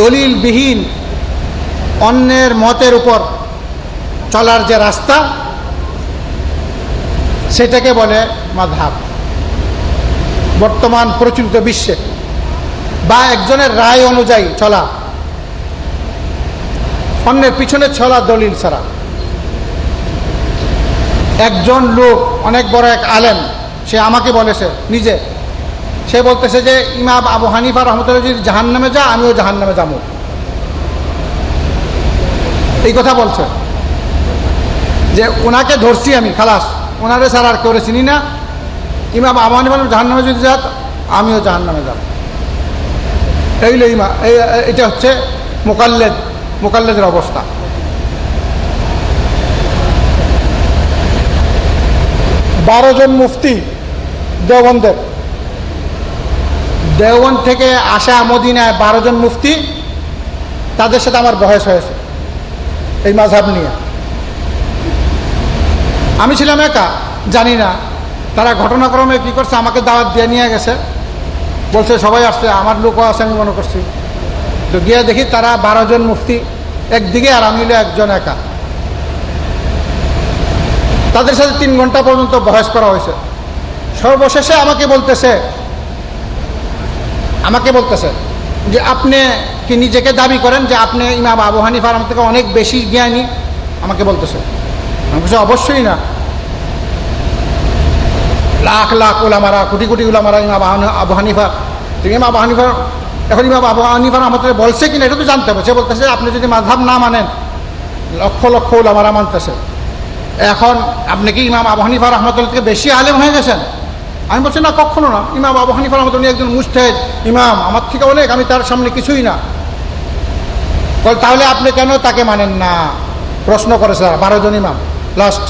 দলিলবিহীন অন্যের মতের উপর চলার যে রাস্তা, সেটাকে বলে মাধাব বর্তমান প্রচলিত বিশ্বে বা একজনের রায় অনুযায়ী চলা, অন্যের পিছনে চলা দলিল ছাড়া। একজন লোক, অনেক বড় এক আলেম, সে আমাকে বলেছে, নিজে সে বলতেছে যে, ইমাম আবু হানিফা রহমতুল্লাহ যদি জাহান নামে যা, আমিও জাহান নামে যাব। এই কথা বলছে। যে, ওনাকে ধরছি আমি, খালাস। ওনারে স্যার আর কেউ চিনি না। ইমাম আবু হানিফা জাহান নামে যদি যাক আমিও জাহান নামে যাব। এই হলো ইমা এটা হচ্ছে মোকাল্লেদ, মোকাল্লেদের অবস্থা। বারো জন মুফতি দেওবন্দের। দেওবন্দ থেকে আসা মদিনায় বারো জন মুফতি, তাদের সাথে আমার বয়স হয়েছে এই মাঝাব নিয়ে। আমি ছিলাম একা, জানি না। তারা ঘটনাক্রমে কি করছে, আমাকে দাওয়াত দিয়ে নিয়ে গেছে। বলছে, সবাই আসছে, আমার লোকও আছে, আমি মনে করছি। তো গিয়ে দেখি তারা বারো জন মুফতি, একদিকে আর আমি একজন একা। তাদের সাথে তিন ঘণ্টা পর্যন্ত বয়স করা হয়েছে। সর্বশেষে আমাকে বলতেছে আমাকে বলতেছে যে আপনি কি নিজেকে দাবি করেন যে আপনি ইমাম আবু হানিফার আমার থেকে অনেক বেশি জ্ঞানী? আমাকে বলতেছে। আমি বলছি, অবশ্যই না। লাখ লাখ ওলামারা কোটি কোটি ওলামারা ইমাম আবু- হানিফা তুমি ইমাম আবু হানিফার এখন ইমাম আবু হানিফার আমাদের বলছে কিনা এটা তো জানতে হবে। সে বলতেছে, আপনি যদি মাধাব না মানেন, লক্ষ লক্ষ ওলামারা মানতেছে। এখন আপনি কি ইমাম আবু হানিফা রহমতুল্লাহ থেকে বেশি আলেম হয়ে গেছেন? আমি বলছি, না, কখনো না। ইমাম আবু হানিফা রহমতুল্লাহ একজন মুস্তেদ ইমাম। আমার থেকে অনেক, আমি তার সামনে কিছুই না। বল, তাহলে আপনি কেন তাকে মানেন না? প্রশ্ন করে স্যার, বারো জন ইমাম লাস্ট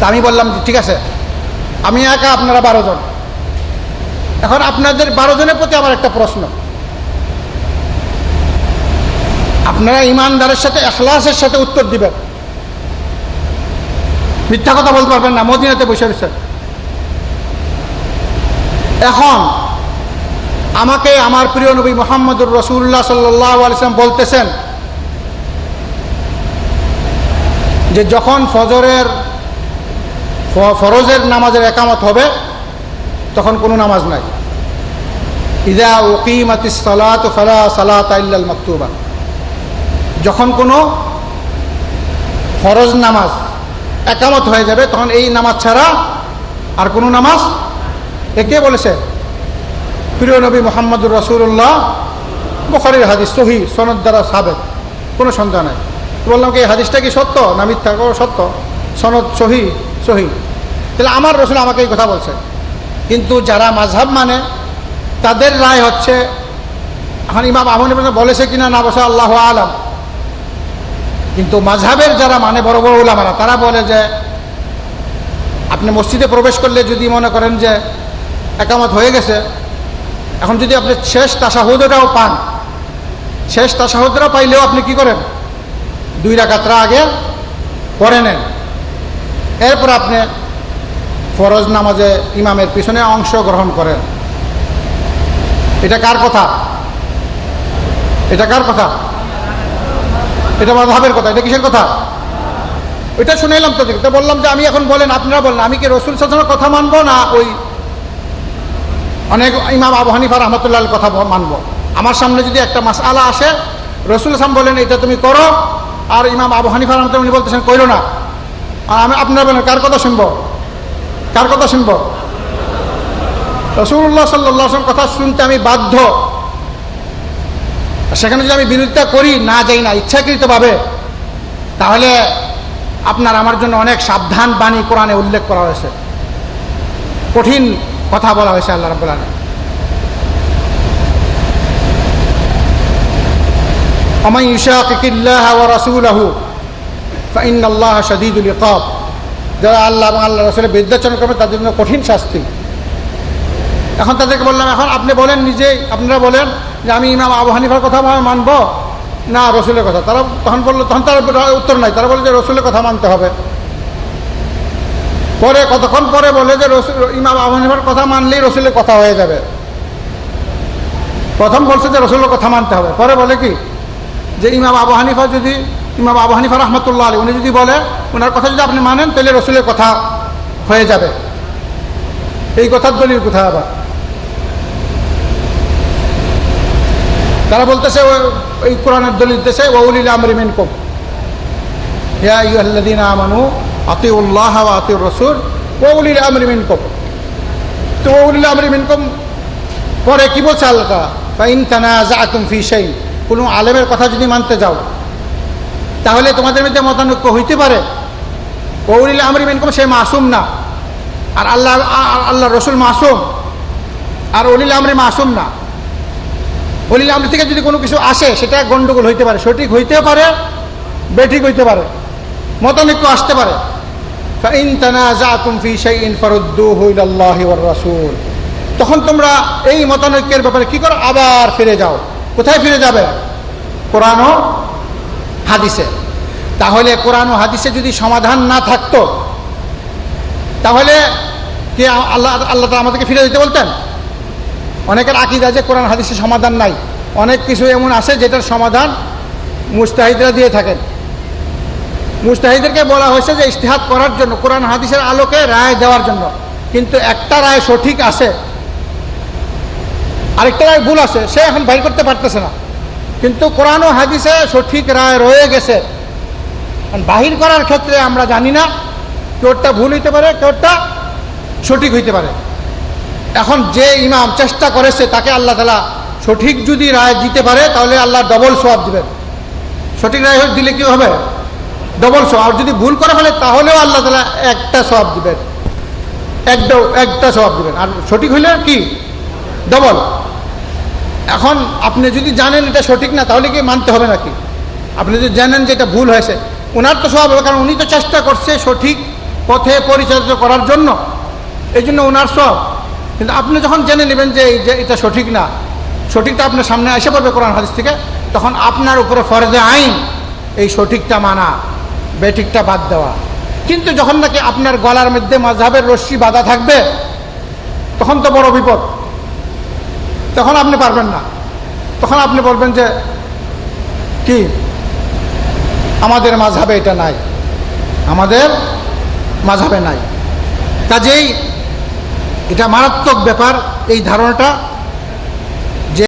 তা আমি বললাম, ঠিক আছে, আমি একা, আপনারা বারো জন। এখন আপনাদের বারো জনের প্রতি আমার একটা প্রশ্ন। আপনারা ইমানদারের সাথে, এখলাসের সাথে উত্তর দিবেন। মিথ্যা কথা বলতে পারবেন না, মদিনাতে বসে রয়েছে এখন আমাকে আমার প্রিয় নবী মোহাম্মদুর রসুল্লাহ সাল্লাহ বলতেছেন যে যখন ফজরের ফরজের নামাজের একামত হবে, তখন কোনো নামাজ নাই। ইদা উকিমাতি সালাত ইল্লাল মাকতুবা। যখন কোনো ফরজ নামাজ একামত হয়ে যাবে, তখন এই নামাজ ছাড়া আর কোনো নামাজ একে বলেছে? প্রিয় নবী মোহাম্মদুর রসুল্লাহ বখরের হাদিস সহি সনদ দ্বারা সাবেক, কোনো সন্দেহ নাই। বললাম কি হাদিসটা কি সত্য না মিথ্যা? সত্য। সনদ সহি সহি তাহলে আমার রসুল আমাকে এই কথা বলছে। কিন্তু যারা মাঝহাব মানে তাদের রায় হচ্ছে, এখন ইমাম আহমদ বলেছে কিনা না বসে আল্লাহ আলম। কিন্তু মাঝহাবের যারা মানে বড় বড় ওলামারা তারা বলে যে, আপনি মসজিদে প্রবেশ করলে যদি মনে করেন যে একামত হয়ে গেছে। এখন যদি আপনি শেষ তাসাহুদটাও পান, শেষ তাসাহুদরা পাইলেও আপনি কি করেন? দুই রাকাতরা আগে পড়ে নেন। এরপর আপনি ফরজ নামাজে ইমামের পিছনে অংশগ্রহণ করেন। এটা কার কথা? এটা কার কথা? এটা মাধাবের কথা, এটা কিসের কথা? ওইটা শুনে এলাম তো বললাম যে আমি এখন বলেন, আপনারা বলেন, আমি কি রসুল সাল্লামের কথা মানবো না ওই অনেক ইমাম আবু হানিফা রহমতুল্লাহ কথা মানব। আমার সামনে যদি একটা মাস আলা আসে, রসুল সাম বলেন, এটা তুমি করো। আর ইমাম আবু হানিফা রহমতুল্লাহ উনি বলতেছেন করো না। আর আমি আপনারা বলেন, কার কথা শুনব? কার কথা শুনব? রসুল্লাহ সাল্লাহ কথা শুনতে আমি বাধ্য। সেখানে যদি আমি বিরোধিতা করি, না যাই না, ইচ্ছাকৃতভাবে, তাহলে আপনার আমার জন্য অনেক সাবধান বাণী কোরআনে উল্লেখ করা হয়েছে। কঠিন কথা বলা হয়েছে আল্লাহ রাবুল আলম ومن يشاقق الله ورسوله فإن الله شديد العقاب যারা আল্লাহ এবং আল্লাহ রসুলের বিদ্যাচরণ করবে তাদের জন্য কঠিন শাস্তি এখন তাদেরকে বললাম এখন আপনি বলেন নিজেই আপনারা বলেন যে আমি ইমাম আবু হানিফার কথা মানব না রসুলের কথা তারা তখন বললো তখন তার উত্তর নাই তারা বলে যে রসুলের কথা মানতে হবে পরে, কতক্ষণ পরে বলে যে ইমাম আবু হানিফার কথা মানলেই রসুলের কথা হয়ে যাবে। প্রথম বলছে যে রসুলের কথা মানতে হবে। পরে বলে কি? যে ইমাম আবু হানিফা যদি, ইমাম আবু হানিফা রহমতুল্লাহ আলী উনি যদি বলে ওনার কথা যদি আপনি মানেন, তাহলে রসুলের কথা হয়ে যাবে। এই কথার দলিল কোথায় আবার? তারা বলতেছে এই কোরআনের দলিল দিতেছে ওউলিল আমরি মিনকুম। ইয়া আইয়ুহাল্লাযীনা আমানু আতিউল্লাহ ওয়া আতিউর রাসূল ওউলিল আমরি মিনকুম। তো ওউলিল আমরি মিনকুম পরে কি বলছে আল্লাহ ফি শাইইন। কোনো আলেমের কথা যদি মানতে যাও, তাহলে তোমাদের মধ্যে মতানৈক্য হইতে পারে। ওউলিল আমরি মিনকুম, সে মাসুম না। আর আল্লাহ আল্লাহ রসুল মাসুম। আর অলিল আমরি মাসুম না। অলিল আমরি থেকে যদি কোনো কিছু আসে, সেটা গন্ডগোল হইতে পারে। সঠিক হইতেও পারে, বেঠিক হইতে পারে। মতানৈক্য আসতে পারে। তখন তোমরা এই মতানৈক্যের ব্যাপারে কি করো? আবার ফিরে যাও। কোথায় ফিরে যাবে? কোরআন হাদিসে। তাহলে কোরআন ও হাদিসে যদি সমাধান না থাকতো, তাহলে কি আল্লাহ আল্লাহ আমাদেরকে ফিরে দিতে বলতেন? অনেকের আকিদা যে কোরআন হাদিসে সমাধান নাই। অনেক কিছু এমন আছে যেটার সমাধান মুস্তাহিদরা দিয়ে থাকেন। মুস্তাহিদেরকে বলা হয়েছে যে ইস্তেহাদ করার জন্য, কোরআন হাদিসের আলোকে রায় দেওয়ার জন্য। কিন্তু একটা রায় সঠিক আছে। আরেকটা রায় ভুল আছে, সে এখন বাইর করতে পারতেছে না। কিন্তু কোরআন ও হাদিসে সঠিক রায় রয়ে গেছে। বাহির করার ক্ষেত্রে আমরা জানি না, কেউটা ভুল হইতে পারে, কেউটা সঠিক হইতে পারে। এখন যে ইমাম চেষ্টা করেছে, তাকে আল্লাহ তালা সঠিক যদি রায় দিতে পারে, তাহলে আল্লাহ ডবল সোয়াব দিবেন। সঠিক রায় দিলে কি হবে? ডবল সব আর যদি ভুল করে ফেলে তাহলেও আল্লাহ তালা একটা সোয়াব দিবেন। একটা একটা সোয়াব দিবেন। আর সঠিক হইলে কি? ডবল এখন আপনি যদি জানেন এটা সঠিক না, তাহলে কি মানতে হবে নাকি? আপনি যদি জানেন যে এটা ভুল হয়েছে ওনার তো সব হবে, কারণ উনি তো চেষ্টা করছে সঠিক পথে পরিচালিত করার জন্য। এই জন্য ওনার সব কিন্তু আপনি যখন জেনে নেবেন যে এই যে এটা সঠিক না, সঠিকটা আপনার সামনে এসে পড়বে কোরআন হাদিস থেকে, তখন আপনার উপরে ফরজে আইন এই সঠিকটা মানা। বেঠিকটা বাদ দেওয়া। কিন্তু যখন নাকি আপনার গলার মধ্যে মাঝহাবের রশ্মি বাধা থাকবে, তখন তো বড় বিপদ। তখন আপনি পারবেন না। তখন আপনি বলবেন যে, কি? আমাদের মাঝহাবে এটা নাই। আমাদের মাঝহাবে নাই। কাজেই এটা মারাত্মক ব্যাপার, এই ধারণাটা